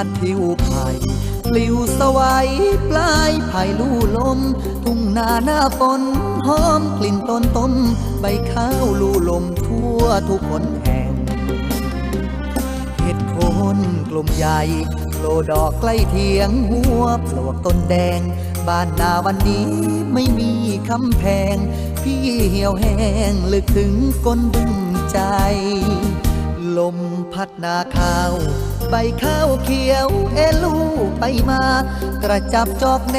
านทิวไผ่ปลิวสวัยปลายไผ่ลู่ลม ทุ่งนาหน้าฝนหอมกลิ่นต้นต้ม ใบข้าวลู่ลมทั่วทุกคนแห่งเห็ดโคนกลมใหญ่โลดอกใกล้เทียงหัวปลวกต้นแดง บ้านนาวันนี้ไม่มีคำแพง พี่เหี่ยวแห้งลึกถึงก้นบึ้งใจ ลมพัดนาข้าว ใบข้าวเขียวเอลูไปมา กระจับจอกแหน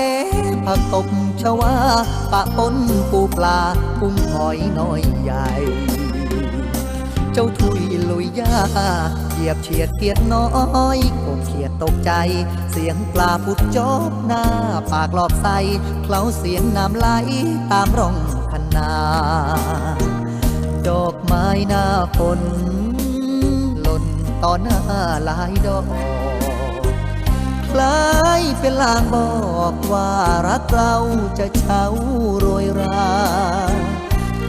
ผักตบชวา ปะปนปูปลากุ้งหอยน้อยใหญ่ เจ้าทุยลุยยาเหยียบเฉียดเกียดน้อยกบเขียดตกใจ เสียงปลาพุดจอบหน้า ปากหลอบใสเคล้าเสียงน้ำไหลตามร่องคันนา ดอกไม้หน้าฝน ต่อหน้าหลายดอกคล้ายเป็นลางบอกว่ารักเราจะเช้าโรยรา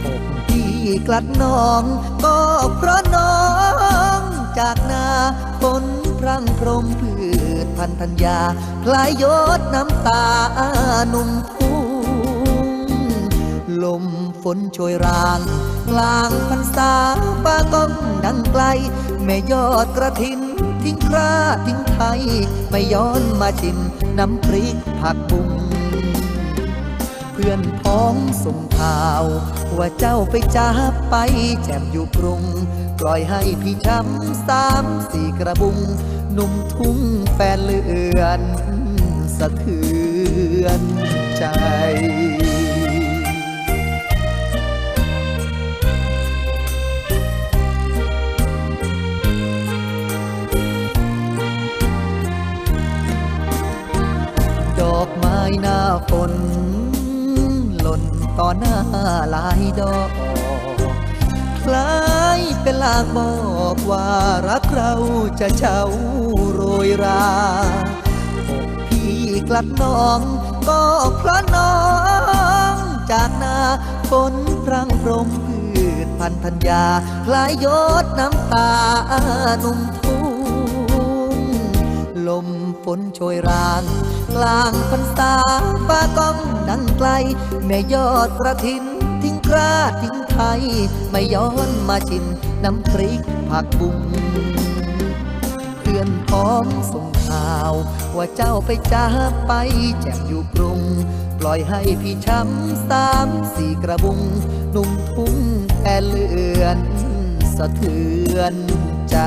อกที่กลัดน้อง ก็เพราะน้องจากนาฝนพรั่งพรมพืชพันธัญญาคลายยดน้ำตาหนุ่มคุ้งลมฝนโชยราง กลางพรรษาป้าก้องดังไกล แม่ยอดกระถิน ทิ้งคราทิ้งไทย ไม่ย้อนมาชิมน้ำพริกผักบุ้งเพื่อนพ้องส่งข่าว ว่าเจ้าไปจ้าไปแจมอยู่กรุง ปล่อยให้พี่ช้ำสามสี่กระบุง หนุ่มทุ่งแฟนเลือน สะเทือน ฝนหล่นต่อหน้าหลายดอก คล้ายเป็นลางบอกว่ารักเราจะเช้าโรยราอกพี่กลัดน้อง ก็เพราะน้อง จากนาฝนพรังพรมพืชพันธัญญาคล้ายยดน้ำตาหนุ่มทุ่งลมฝนโชยราง กลางพรรษาฟ้าก้องดังไกล แม่ยอดกระถินทิ้งกราทิ้งไทย ไม่ย้อนมาชิมน้ำพริกผักบุ้งเพื่อนพ้องส่งข่าว ว่าเจ้าไปจ้าไปแจ่มอยู่กรุง ปล่อยให้พี่ช้ำสามสี่กระบุง นุ่มทุ่งแค่เลือน สะเทือนใจ